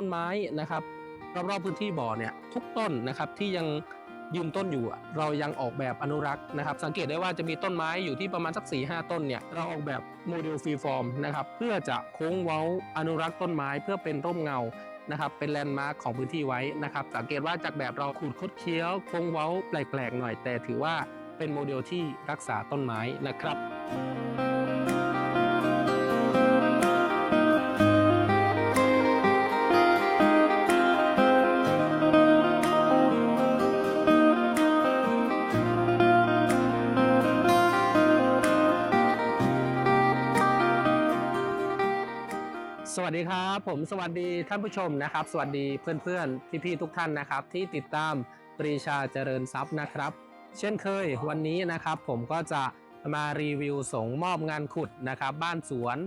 ต้นไม้นะครับรอบๆพื้นที่บ่อเนี่ยทุกต้นนะครับที่ยังยืนต้นอยู่ เรายังออกแบบอนุรักษ์นะครับ สังเกตได้ว่าจะมีต้นไม้อยู่ที่ประมาณสัก4ีหต้นเนี่ยเราออกแบบโมเดลฟรีฟอร์มนะครับเพื่อจะโค้งเว้าอนุรักษ์ต้นไม้ เพื่อเป็นร่มเงานะครับเป็นแลนด์มาร์คของพื้นที่ไว้นะครับ สังเกตว่าจากแบบเราขูดคดเคี้ยวโค้งเว้าแปลกๆหน่อยแต่ถือว่าเป็นโมเดลที่รักษาต้นไม้นะครับ วัสดีครับ ผมสวัสดีท่านผู้ชมนะครับ สวัสดีเพื่อนๆพี่ๆทุกท่านนะครับ ที่ติดตามปรีชาเจริญทรัพย์นะครับ เช่นเคยวันนี้นะครับ ผมก็จะมารีวิวส่งมอบงานขุดนะครับ บ้านสวน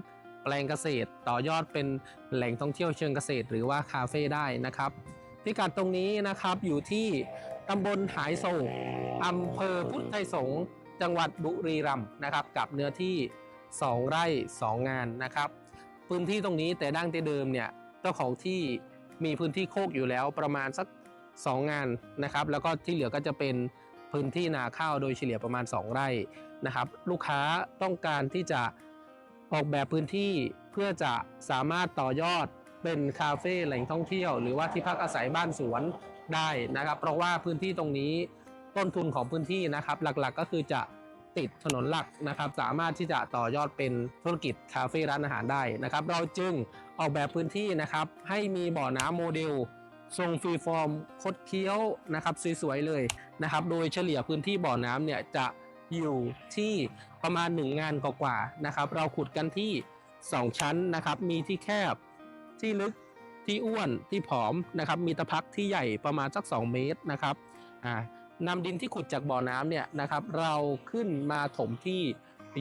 แปลงเกษตร ต่อยอดเป็นแหล่งท่องเที่ยวเชิงเกษตร หรือว่าคาเฟ่ได้นะครับพิกัดตรงนี้นะครับอยู่ที่ตำบลหายโศกอำเภอพุทธไทยสงฆ์จังหวัดบุรีรัมย์นะครับ กับเนื้อที่ 2 ไร่ 2 งานนะครับ พื้นที่ตรงนี้แต่ดั้งแต่เดิมเนี่ยเจ้าของที่มีพื้นที่โคกอยู่แล้วประมาณสัก 2 งานนะครับ แล้วก็ที่เหลือก็จะเป็นพื้นที่นาข้าวโดยเฉลี่ยประมาณ 2 ไร่นะครับ ลูกค้าต้องการที่จะออกแบบพื้นที่เพื่อจะสามารถต่อยอดเป็นคาเฟ่แหล่งท่องเที่ยว หรือว่าที่พักอาศัยบ้านสวนได้นะครับ เพราะว่าพื้นที่ตรงนี้ต้นทุนของพื้นที่นะครับ หลักๆก็คือจะ ติดถนนหลักนะครับ สามารถที่จะต่อยอดเป็นธุรกิจคาเฟ่ร้านอาหารได้นะครับ เราจึงออกแบบพื้นที่นะครับ ให้มีบ่อน้ำโมเดลทรงฟรีฟอร์มคดเคี้ยวนะครับสวยๆเลยนะครับ โดยเฉลี่ยพื้นที่บ่อน้ำเนี่ยจะอยู่ที่ประมาณ 1 งานกว่าๆนะครับ เราขุดกันที่ 2 ชั้นนะครับ มีที่แคบที่ลึกที่อ้วนที่ผอมนะครับ มีตะพักที่ใหญ่ประมาณสัก 2 เมตรนะครับอ่า นำดินที่ขุดจากบ่อน้ำเนี่ยนะครับ เราขึ้นมาถมที่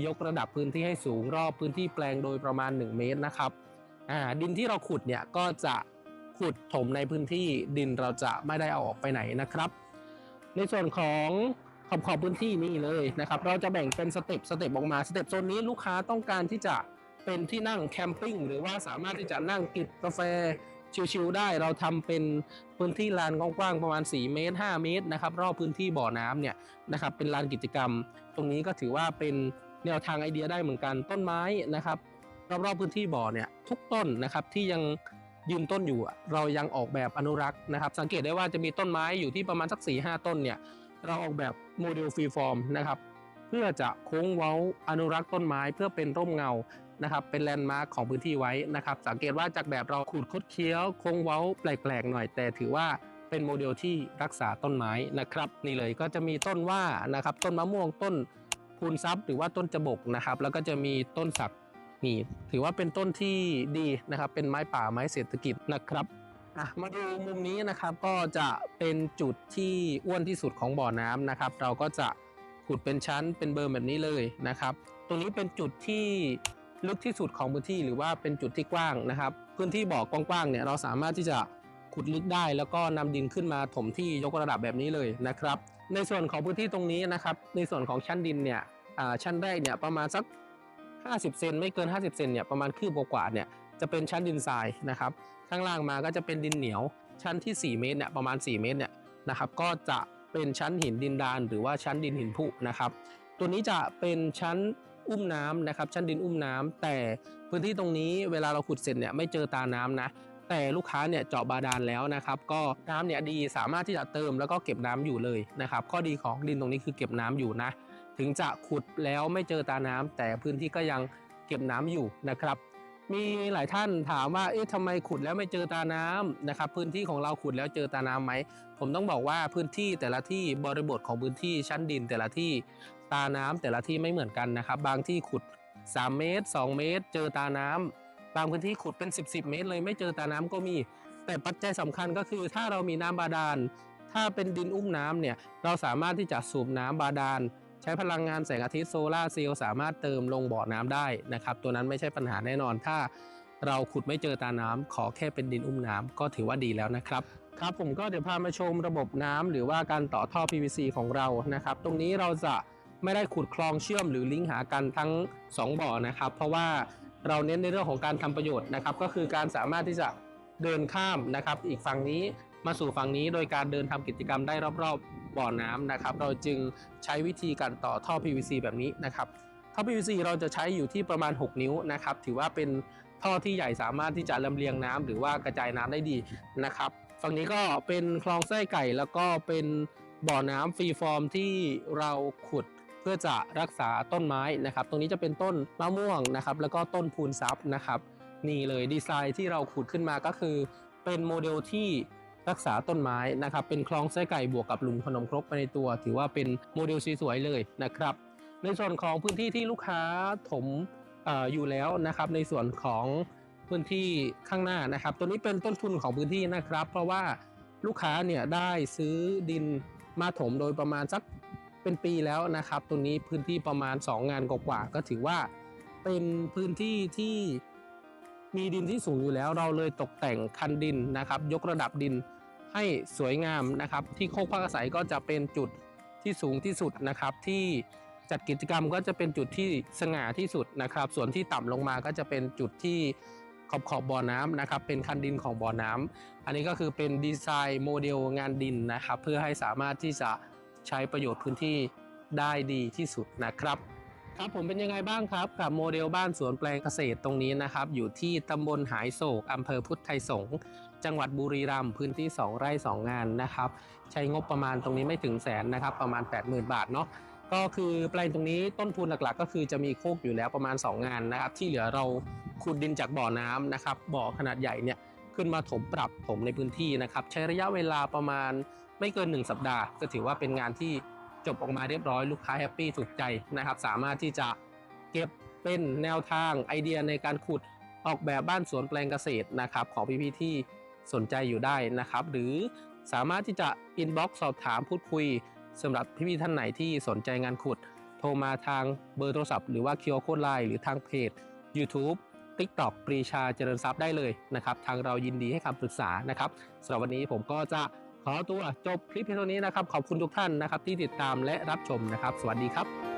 ยกระดับพื้นที่ให้สูงรอบพื้นที่แปลงโดยประมาณ 1 เมตรนะครับอ่าดินที่เราขุดเนี่ยก็จะขุดถมในพื้นที่ดินเราจะไม่ได้เอาออกไปไหนนะครับ ในส่วนของขอบขอบพื้นที่นี่เลยนะครับ เราจะแบ่งเป็นสเต็ปสเต็ปออกมาสเต็ปโซนนี้ลูกค้าต้องการที่จะเป็นที่นั่งแคมปิ้งหรือว่าสามารถที่จะนั่งกินกาแฟ ชิลๆได้เราทำเป็นพื้นที่ลานกว้างๆประมาณ 4 เมตร 5 เมตรนะครับรอบพื้นที่บ่อน้ำเนี่ยนะครับเป็นลานกิจกรรม ตรงนี้ก็ถือว่าเป็นแนวทางไอเดียได้เหมือนกันต้นไม้นะครับรอบๆพื้นที่บ่อเนี่ยทุกต้นนะครับที่ยังยืนต้นอยู่เรายังออกแบบอนุรักษ์นะครับ สังเกตได้ว่าจะมีต้นไม้อยู่ที่ประมาณสัก4ีหต้นเนี่ยเราออกแบบโมเดลฟรีฟอร์มนะครับเพื่อจะโค้งเว้าอนุรักษ์ต้นไม้เพื่อเป็นร่มเงา นะครับเป็นแลนด์มาร์คของพื้นที่ไว้นะครับ สังเกตว่าจากแบบเราขูดคดเคี้ยวโค้งเว้าแปลกๆหน่อย แต่ถือว่าเป็นโมเดลที่รักษาต้นไม้นะครับ นี่เลยก็จะมีต้นว่านะครับ ต้นมะม่วงต้นพูนซับหรือว่าต้นจบกนะครับ แล้วก็จะมีต้นสักนี่ถือว่าเป็นต้นที่ดีนะครับ เป็นไม้ป่าไม้เศรษฐกิจนะครับอะมาดูมุมนี้นะครับก็จะเป็นจุดที่อ้วนที่สุดของบ่อน้ำนะครับ เราก็จะขุดเป็นชั้นเป็นเบอร์แบบนี้เลยนะครับ ตรงนี้เป็นจุดที่ ลึกที่สุดของพื้นที่หรือว่าเป็นจุดที่กว้างนะครับ พื้นที่บ่อกว้างๆเนี่ยเราสามารถที่จะขุดลึกได้ แล้วก็นำดินขึ้นมาถมที่ยกระดับแบบนี้เลยนะครับ ในส่วนของพื้นที่ตรงนี้นะครับ ในส่วนของชั้นดินเนี่ยชั้นแรกเนี่ยประมาณสัก 50 เซนไม่เกิน 50 เซนเนี่ยประมาณคืบกว่าเนี่ยจะเป็นชั้นดินทรายนะครับ ข้างล่างมาก็จะเป็นดินเหนียว ชั้นที่ 4 เมตรเนี่ยประมาณ 4 เมตรเนี่ยนะครับ ก็จะเป็นชั้นหินดินดาน หรือว่าชั้นดินหินผุนะครับ ตัวนี้จะเป็นชั้น อุ้มน้ำนะครับ ชั้นดินอุ้มน้ำแต่พื้นที่ตรงนี้เวลาเราขุดเสร็จเนี่ยไม่เจอตาน้ำนะ แต่ลูกค้าเนี่ยเจาะบาดาลแล้วนะครับ ก็น้ำเนี่ยดีสามารถที่จะเติมแล้วก็เก็บน้ำอยู่เลยนะครับ ข้อดีของดินตรงนี้คือเก็บน้ำอยู่นะ ถึงจะขุดแล้วไม่เจอตาน้ำแต่พื้นที่ก็ยังเก็บน้ำอยู่นะครับ มีหลายท่านถามว่า เอ๊ะทำไมขุดแล้วไม่เจอตาน้ำนะครับ พื้นที่ของเราขุดแล้วเจอตาน้ำไหม ผมต้องบอกว่าพื้นที่แต่ละที่บริบทของพื้นที่ชั้นดินแต่ละที่ตาน้ำแต่ละที่ไม่เหมือนกันนะครับ บางที่ขุด 3 เมตร 2 เมตร เจอตาน้ำบางพื้นที่ขุดเป็น 10 10 เมตรเลยไม่เจอตาน้ำก็มี แต่ปัจจัยสำคัญก็คือถ้าเรามีน้ำบาดาล ถ้าเป็นดินอุ้มน้ำเนี่ย เราสามารถที่จะสูบน้ำบาดาล ใช้พลังงานแสงอาทิตย์โซลาร์เซลล์สามารถเติมลงบ่อน้ำได้นะครับ ตัวนั้นไม่ใช่ปัญหาแน่นอนถ้าเราขุดไม่เจอตาน้ำขอแค่เป็นดินอุ้มน้ำก็ถือว่าดีแล้วนะครับครับผมก็เดี๋ยวพามาชมระบบน้ำหรือว่าการต่อท่อ PVC ของเรานะครับ ตรงนี้เราจะไม่ได้ขุดคลองเชื่อมหรือลิงก์หากันทั้ง 2 บ่อนะครับ เพราะว่าเราเน้นในเรื่องของการทำประโยชน์นะครับ ก็คือการสามารถที่จะเดินข้ามนะครับ อีกฝั่งนี้มาสู่ฝั่งนี้โดยการเดินทำกิจกรรมได้รอบๆ บ่อน้ำนะครับ เราจึงใช้วิธีการต่อท่อ PVC แบบนี้นะครับ ท่อ PVC เราจะใช้อยู่ที่ประมาณ 6 นิ้วนะครับ ถือว่าเป็นท่อที่ใหญ่สามารถที่จะลำเลียงน้ำหรือว่ากระจายน้ำได้ดีนะครับ ฝั่งนี้ก็เป็นคลองไส้ไก่แล้วก็เป็นบ่อน้ำฟรีฟอร์มที่เราขุดเพื่อจะรักษาต้นไม้นะครับ ตรงนี้จะเป็นต้นมะม่วงนะครับ แล้วก็ต้นพูนซับนะครับ นี่เลยดีไซน์ที่เราขุดขึ้นมาก็คือ เป็นโมเดลที่ รักษาต้นไม้นะครับเป็นคลองไส้ไก่บวกกับหลุมขนมครกไปในตัว ถือว่าเป็นโมเดลสวยๆเลยนะครับในส่วนของพื้นที่ที่ลูกค้าถมออยู่แล้วนะครับ ในส่วนของพื้นที่ข้างหน้านะครับ ตัวนี้เป็นต้นทุนของพื้นที่นะครับ เพราะว่าลูกค้าเนี่ยได้ซื้อดินมาถมโดยประมาณสักเป็นปีแล้วนะครับตัวนี้พื้นที่ประมาณ 2 งานกว่าๆก็ถือว่าเป็นพื้นที่ที่ มีดินที่สูงอยู่แล้วเราเลยตกแต่งคันดินนะครับ ยกระดับดินให้สวยงามนะครับ ที่โคกพักอาศัยก็จะเป็นจุดที่สูงที่สุดนะครับ ที่จัดกิจกรรมก็จะเป็นจุดที่สง่าที่สุดนะครับ ส่วนที่ต่ำลงมาก็จะเป็นจุดที่ขอบขอบบ่อน้ำนะครับ เป็นคันดินของบ่อน้ำอันนี้ก็คือเป็นดีไซน์โมเดลงานดินนะครับ เพื่อให้สามารถที่จะใช้ประโยชน์พื้นที่ได้ดีที่สุดนะครับ ครับผมเป็นยังไงบ้างครับ กับโมเดลบ้านสวนแปลงเกษตรตรงนี้นะครับ อยู่ที่ตำบลหายโศกอำเภอพุทธไทยสงฆ์จังหวัดบุรีรัมย์พื้นที่ 2 ไร่ 2 งานนะครับ ใช้งบประมาณตรงนี้ไม่ถึงแสนนะครับ ประมาณ 80,000 บาทเนาะก็คือแปลงตรงนี้ต้นทุนหลักๆ ก็คือจะมีโคกอยู่แล้วประมาณ 2 งานนะครับ ที่เหลือเราขุดดินจากบ่อน้ำนะครับ บ่อขนาดใหญ่เนี่ยขึ้นมาถมปรับถมในพื้นที่นะครับ ใช้ระยะเวลาประมาณไม่เกิน 1 สัปดาห์ ก็ถือว่าเป็นงานที่ จบออกมาเรียบร้อยลูกค้าแฮปปี้ถูกใจนะครับ สามารถที่จะเก็บเป็นแนวทางไอเดียในการขุดออกแบบบ้านสวนแปลงเกษตรนะครับ ของพี่ๆที่สนใจอยู่ได้นะครับ หรือสามารถที่จะอินบ็อกซ์สอบถามพูดคุยสำหรับพี่ๆท่านไหนที่สนใจงานขุด โทรมาทางเบอร์โทรศัพท์หรือว่าเคิวโคดไลน์หรือทางเพจ YouTube TikTok ปรีชาเจริญทรัพย์ได้เลยนะครับ ทางเรายินดีให้คำปรึกษานะครับสำหรับวันนี้ผมก็จะ ขอตัวจบคลิปเพียงเท่านี้นะครับ ขอบคุณทุกท่านนะครับที่ติดตามและรับชมนะครับ สวัสดีครับ